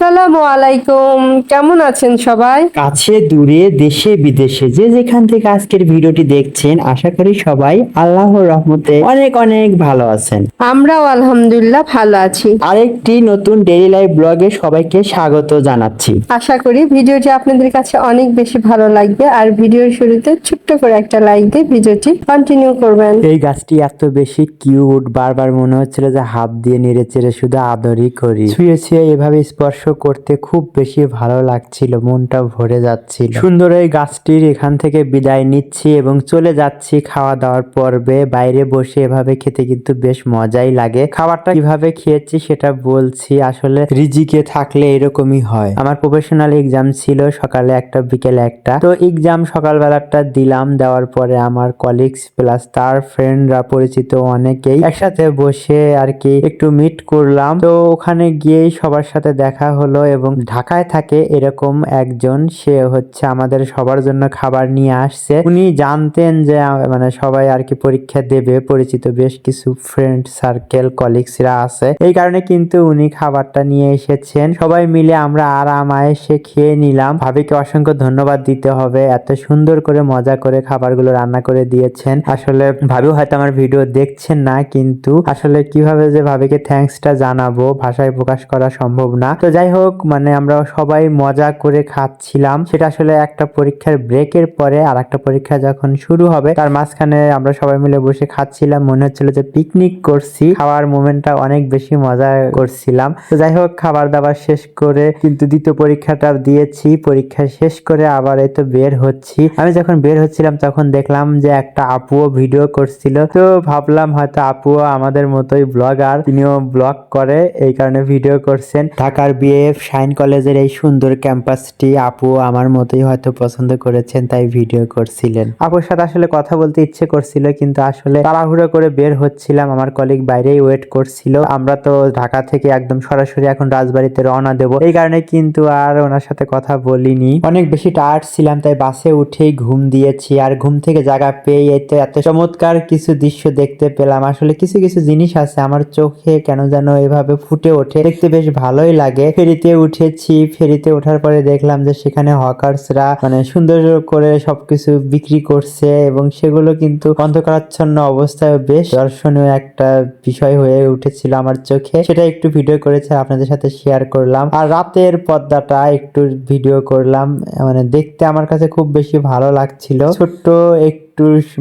আসসালামু আলাইকুম। কেমন আছেন সবাই? কাছে দূরে দেশে বিদেশে যে যেখান থেকে আজকের ভিডিওটি দেখছেন আশা করি সবাই আল্লাহর রহমতে অনেক অনেক ভালো আছেন। আমরাও আলহামদুলিল্লাহ ভালো আছি। আরেকটি নতুন ডেইলি লাইফ ব্লগে সবাইকে স্বাগত জানাচ্ছি। আশা করি ভিডিওটি আপনাদের কাছে অনেক বেশি ভালো লাগবে আর ভিডিওর শুরুতে ছোট্ট করে একটা লাইক দিয়ে ভিডিওটি কন্টিনিউ করবেন। এই গাছটি এত বেশি কিউট বারবার মনে হচ্ছিল যে হাত দিয়ে নেড়ে চেড়ে শুধু আদরই করি। শুয়ে শুয়ে এভাবে স্পর্শ করতে খুব বেশি ভালো লাগছিল, মনটা ভরে যাচ্ছিল। সুন্দর এই গাছটির এখান থেকে বিদায় নিচ্ছি এবং চলে যাচ্ছি খাওয়া দাওয়ার পর্বে। বাইরে বসে এভাবে খেতে কিন্তু বেশ মজাই লাগে। খাবারটা কীভাবে খেয়েছি সেটা বলছি, আসলে রিজিকে থাকলে এরকমই হয়। আমার প্রফেশনাল এক্সাম ছিল সকালে একটা, বিকেলে একটা। তো এক্সাম সকালবেলাটা দিলাম, দেওয়ার পরে আমার কলিগস প্লাস তার ফ্রেন্ডরা পরিচিত অনেকেই একসাথে বসে আর কি একটু মিট করলাম। তো ওখানে গিয়েই সবার সাথে দেখা হলো এবং ঢাকায় থাকে এরকম একজন, সে হচ্ছে আমাদের সবার জন্য খাবার নিয়ে আসছে। উনি জানতেন যে মানে সবাই আর কি পরীক্ষা দেবে, পরিচিত বেশ কিছু ফ্রেন্ড সার্কেল কলিগসরা আছে। এই কারণে কিন্তু উনি খাবারটা নিয়ে এসেছেন। সবাই মিলে আমরা আরাম, আয়েসে খেয়ে নিলাম। ভাবিকে অসংখ্য ধন্যবাদ দিতে হবে। এত সুন্দর করে মজা করে খাবারগুলো রান্না করে দিয়েছেন। আসলে ভাবিও হয়তো আমার ভিডিও দেখছেন না, কিন্তু আসলে কীভাবে যে ভাবিকে থ্যাঙ্কসটা জানাব ভাষায় প্রকাশ করা সম্ভব না। তো যাই হোক মানে আমরা সবাই মজা করে খাচ্ছিলাম। সেটা আসলে একটা পরীক্ষার ব্রেকের পরে আর একটা পরীক্ষা যখন শুরু হবে, তার মাঝখানে আমরা সবাই মিলে বসে খাচ্ছিলাম। মনে হচ্ছিল যে পিকনিক করছি। খাওয়ার মোমেন্টটা অনেক বেশি মজা করছিলাম। তো যাই হোক খাবার দাবার শেষ করে কিন্তু দ্বিতীয় পরীক্ষাটা দিয়েছি। পরীক্ষা শেষ করে আবার এই তো বের হচ্ছি। আমি যখন বের হচ্ছিলাম, তখন দেখলাম যে একটা আপুও ভিডিও করছিল। তো ভাবলাম হয়তো আপুও আমাদের মতোই ব্লগার তিনিও ব্লগ করে, এই কারণে ভিডিও করছেন। ঢাকার বিএফ শাইন কলেজের এই সুন্দর ক্যাম্পাসটি আপু আমার মতোই হয়তো পছন্দ করেছেন, তাই ভিডিও করছিলেন। আপুর সাথে আসলে কথা বলতে ইচ্ছে করছিল, কিন্তু আসলে তাড়াহুড়ো করে বের হচ্ছিলাম। আমার কলিগ বাইরেই ওয়েট করছিল। আমরা তো ঢাকা থেকে একদম সরাসরি এখন রাজবাড়িতে রওনা দেব। এই কারণে কিন্তু আর ওনার সাথে কথা বলিনি। অনেক বেশি টায়ার্ড ছিলাম, তাই বাসে উঠেই ঘুম দিয়েছি। আর ঘুম থেকে জায়গা পেয়ে এই তো এত চমৎকার কিছু দৃশ্য দেখতে পেলাম। আসলে কিছু কিছু জিনিস আছে, আমার চোখে কেন যেন এভাবে ফুটে ওঠে। দেখতে বেশ ভালোই লাগে। ফেরিতে উঠেছি। ফেরিতে ওঠার পরে দেখলাম যে সেখানে হকার্সরা মানে সুন্দর করে সবকিছু বিক্রি করছে এবং সেগুলো কিন্তু অন্ধকারাচ্ছন্ন অবস্থায় বেশ দর্শনীয় একটা বিষয় হয়ে উঠেছিল আমার চোখে। সেটা একটু ভিডিও করেছে, আপনাদের সাথে শেয়ার করলাম। আর রাতের পর্দাটা একটু ভিডিও করলাম। মানে দেখতে আমার কাছে খুব বেশি ভালো লাগছিল। ছোট্ট একটু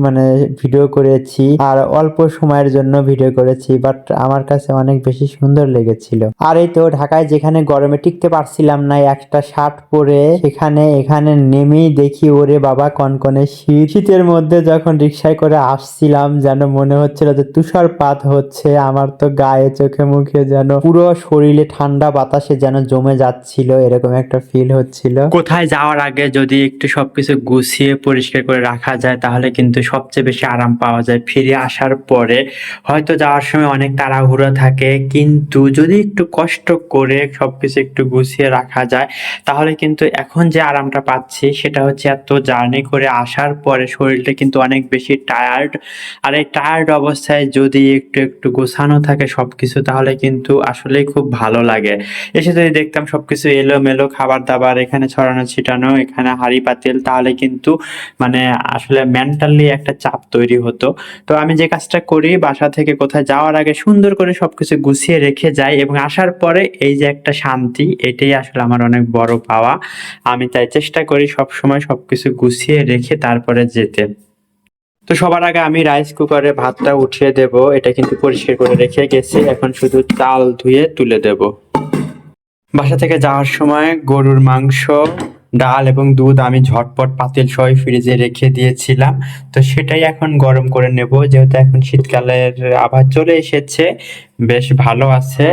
মানে ভিডিও করেছি আর অল্প সময়ের জন্য ভিডিও করেছি বাট আমার কাছে অনেক বেশি সুন্দর লেগেছিল। আর এই তো ঢাকায় যেখানে গরমে টিকতে পারছিলাম না, একটা শার্ট পরে সেখানে, এখানে নেমেই দেখি ওরে বাবা কনকনে শীত। শীতের মধ্যে যখন রিক্সায় করে আসছিলাম, যেন মনে হচ্ছিল যে তুষারপাত হচ্ছে, আমার তো গায়ে, চোখে, মুখে যেন পুরো শরীরে ঠান্ডা বাতাসে যেন জমে যাচ্ছিল, এরকম একটা ফিল হচ্ছিল। কোথায় যাওয়ার আগে যদি একটু সবকিছু গুছিয়ে পরিষ্কার করে রাখা যায়, তাহলে কিন্তু সবচেয়ে বেশি আরাম পাওয়া যায়। ফিরে আসার পরে হয়তো যাওয়ার সময় অনেক তাড়াহুড়ো থাকে, কিন্তু যদি একটু কষ্ট করে সবকিছু একটু গুছিয়ে রাখা যায়, তাহলে কিন্তু এখন যে আরামটা পাচ্ছি সেটা হচ্ছে এত জার্নি করে আসার পরে শরীরটা কিন্তু অনেক বেশি টায়ার্ড আর এই টায়ার্ড অবস্থায় যদি একটু একটু গোছানো থাকে সবকিছু, তাহলে কিন্তু আসলেই খুব ভালো লাগে। এসে যদি দেখতাম সবকিছু এলোমেলো খাবার দাবার, এখানে ছড়ানো ছিটানো, এখানে হাড়ি পাতিল, তাহলে কিন্তু মানে আসলে মেন্টালি একটা চাপ তৈরি হতো। তো আমি যে কাজটা করি, বাসা থেকে কোথায় যাওয়ার আগে সুন্দর করে সবকিছু গুছিয়ে রেখে যাই এবং আসার পরে এই যে একটা শান্তি, এটাই আসলে আমার অনেক বড় পাওয়া। আমি তাই চেষ্টা করি সব সময় সবকিছু গুছিয়ে রেখে তারপরে যেতে। তো সবার আগে আমি রাইস কুকারে ভাতটা উঠিয়ে দেব, এটা কিন্তু পরিষ্কার করে রেখে গেছি। এখন শুধু চাল ধুয়ে তুলে দেব। বাসা থেকে যাওয়ার সময় গরুর মাংস ডাল এবং দুধ আমি ঝটপট পাতিল সহ ফ্রিজে রেখে দিয়েছিলাম। তো সেটাই এখন গরম করে নেব, যেহেতু এখন শীতকালের আবার চলে এসেছে, বেশ ভালো আছে।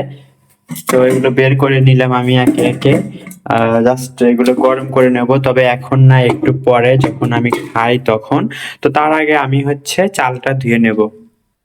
তো এগুলো বের করে নিলাম আমি একে একে। জাস্ট এগুলো গরম করে নেব, তবে এখন না, একটু পরে যখন আমি খাই তখন। তো তার আগে আমি হচ্ছে চালটা ধুয়ে নেব।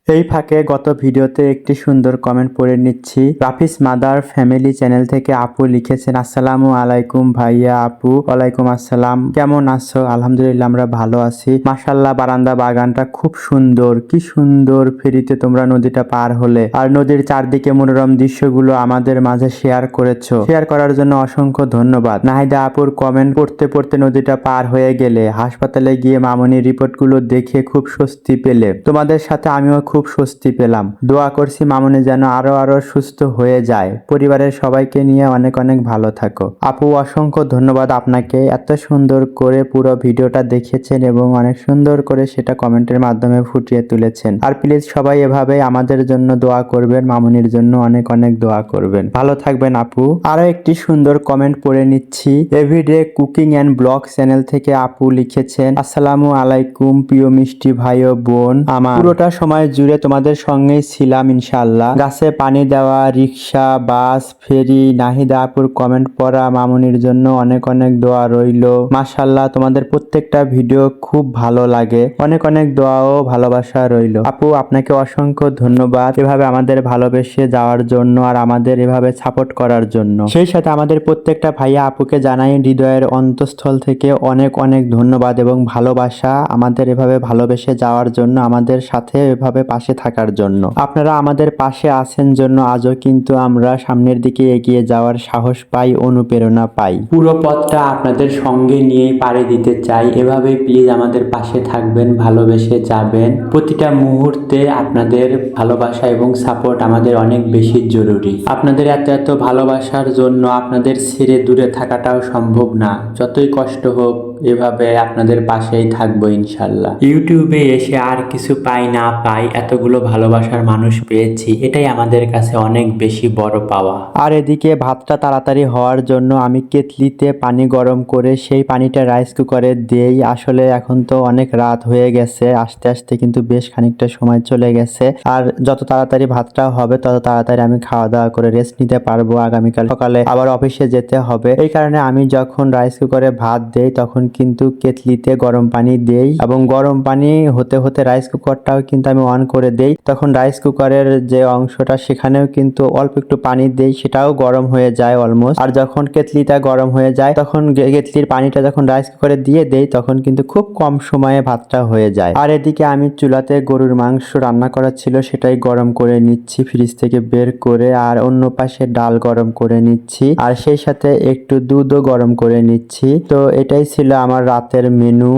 এই ফাঁকে গত ভিডিওতে একটি সুন্দর কমেন্ট পড়ে নিচ্ছি। রাফিস মাদার ফ্যামিলি চ্যানেল থেকে আপু লিখেছেন, আসসালামু আলাইকুম ভাইয়া আপু। ওয়ালাইকুম আসসালাম। কেমন আছো? আলহামদুলিল্লাহ আমরা ভালো আছি। মাসাল্লাহ বারান্দা বাগানটা খুব সুন্দর। কি সুন্দর ফেরিতে তোমরা নদীটা পার হলে। আর নদীর চারদিকে মনোরম দৃশ্যগুলো আমাদের মাঝে শেয়ার করেছ। শেয়ার করার জন্য অসংখ্য ধন্যবাদ। নাহিদা আপুর কমেন্ট পড়তে পড়তে নদীটা পার হয়ে গেলে, হাসপাতালে গিয়ে মামনির রিপোর্টগুলো দেখে খুব স্বস্তি পেলে। তোমাদের সাথে আমিও খুব স্বস্তি পেলাম। দোয়া করছি মামনি যেন আরও আরও সুস্থ হয়ে যায়। পরিবারের সবাইকে নিয়ে অনেক অনেক ভালো থাকো। আপু, অসংখ্য ধন্যবাদ আপনাকে এত সুন্দর করে পুরো ভিডিওটা দেখেছেন এবং অনেক সুন্দর করে সেটা কমেন্টের মাধ্যমে ফুটিয়ে তুলেছেন। আর প্লিজ সবাই এভাবে আমাদের জন্য দোয়া করবেন, মামনির জন্য অনেক অনেক দোয়া করবেন। ভালো থাকবেন আপু। আরও একটি সুন্দর কমেন্ট পড়ে নিচ্ছি। Everyday cooking and blog channel থেকে আপু লিখেছেন, আসসালামু আলাইকুম প্রিয় মিষ্টি ভাই ও বোন। আমার পুরোটা সময় জুড়ে তোমাদের সঙ্গেই ছিলাম ইনশাআল্লাহ। গাছে পানি দেওয়া, রিক্সা, বাস, ফেরি নাহিদা আপুর কমেন্ট পড়া, মামুনির জন্য অনেক অনেক দোয়া রইল। মাশাল্লাহ তোমাদের প্রত্যেকটা ভিডিও খুব ভালো লাগে। অনেক অনেক দোয়া ও ভালোবাসা রইল। আপু, আপনাকে অসংখ্য ধন্যবাদ এভাবে আমাদের ভালোবেসে যাওয়ার জন্য আর আমাদের এভাবে সাপোর্ট করার জন্য। সেই সাথে আমাদের প্রত্যেকটা ভাইয়া আপুকে জানাই হৃদয়ের অন্তঃস্থল থেকে অনেক অনেক ধন্যবাদ এবং ভালোবাসা। আমাদের এভাবে ভালোবেসে যাওয়ার জন্য আমাদের সাথে এভাবে পাশে থাকার জন্য। আপনারা আমাদের পাশে আছেন জন্য আজও কিন্তু আমরা সামনের দিকে এগিয়ে যাওয়ার সাহস পাই, অনুপ্রেরণা পাই। পুরো পথটা আপনাদের সঙ্গে নিয়েই পাড়ি দিতে চাই। এভাবেই প্লিজ আমাদের পাশে থাকবেন, ভালোবেসে যাবেন। প্রতিটা মুহূর্তে আপনাদের ভালোবাসা এবং সাপোর্ট আমাদের অনেক বেশি জরুরি। আপনাদের এত এত ভালোবাসার জন্য আপনাদের ছেড়ে দূরে থাকাটাও সম্ভব না। যতই কষ্ট হোক এভাবে আপনাদের পাশেই থাকব ইনশাল্লাহ। ইউটিউবে এসে আর কিছু পাই না পাই এতগুলো ভালোবাসার মানুষ পেয়েছি এটাই আমাদের কাছে অনেক বেশি বড় পাওয়া। আর এদিকে ভাতটা তাড়াতাড়ি হওয়ার জন্য আমি কেতলিতে পানি গরম করে সেই পানিটা রাইস কুকারে দেই আসলে এখন তো অনেক রাত হয়ে গেছে আস্তে আস্তে কিন্তু বেশ খানিকটা সময় চলে গেছে। আর যত তাড়াতাড়ি ভাতটা হবে তত তাড়াতাড়ি আমি খাওয়া দাওয়া করে রেস্ট নিতে পারব আগামীকাল। সকালে আবার অফিসে যেতে হবে। এই কারণে আমি যখন রাইস কুকারে ভাত দেই তখন কিন্তু কেতলিতে গরম পানি দেই এবং গরম পানি হতে হতে রাইস কুকারটাও কিন্তু আমি অন করে দেই। তখন রাইস কুকারের যে অংশটা, সেখানেও কিন্তু অল্প একটু পানি দেই, সেটাও গরম হয়ে যায় অলমোস্ট আর যখন কেতলিটা গরম হয়ে যায়, তখন কেতলির পানিটা যখন রাইস কুকারে দিয়ে দেই, তখন কিন্তু খুব কম সময়ে ভাতটা হয়ে যায়। আর এদিকে আমি চুলাতে গরুর মাংস রান্না করা ছিল, সেটাই গরম করে নিচ্ছি ফ্রিজ থেকে বের করে আর অন্য পাশে ডাল গরম করে নিচ্ছি। আর সেই সাথে একটু দুধও গরম করে নিচ্ছি। তো এটাই ছিল আমার রাতের মেনু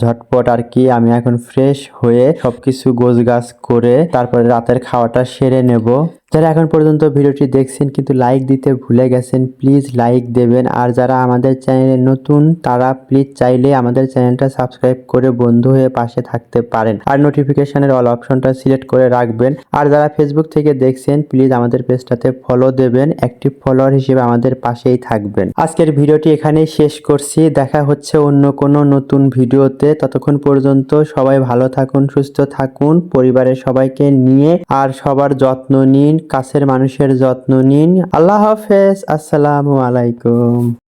ঝটপট আর কি আমি এখন ফ্রেশ হয়ে সবকিছু গোছ গাছ করে তারপরে রাতের খাওয়াটা সেরে নেব। যারা এখন পর্যন্ত ভিডিওটি দেখছেন কিন্তু লাইক দিতে ভুলে গেছেন প্লিজ লাইক দেবেন। আর যারা আমাদের চ্যানেলে নতুন, তারা প্লিজ চাইলে আমাদের চ্যানেলটা সাবস্ক্রাইব করে বন্ধু হয়ে পাশে থাকতে পারেন। আর নোটিফিকেশনের অল অপশনটা সিলেক্ট করে রাখবেন। আর যারা ফেসবুক থেকে দেখছেন প্লিজ আমাদের পেজটাতে ফলো দেবেন। অ্যাক্টিভ ফলোয়ার হিসেবে আমাদের পাশেই থাকবেন। আজকের ভিডিওটি এখানেই শেষ করছি। দেখা হচ্ছে অন্য কোনো নতুন ভিডিওতে। ততক্ষণ পর্যন্ত সবাই ভালো থাকুন, সুস্থ থাকুন, পরিবারের সবাইকে নিয়ে। আর সবার যত্ন নিন। কাছের মানুষের যত্ন নিন। আল্লাহ হাফেজ। আসসালামু আলাইকুম।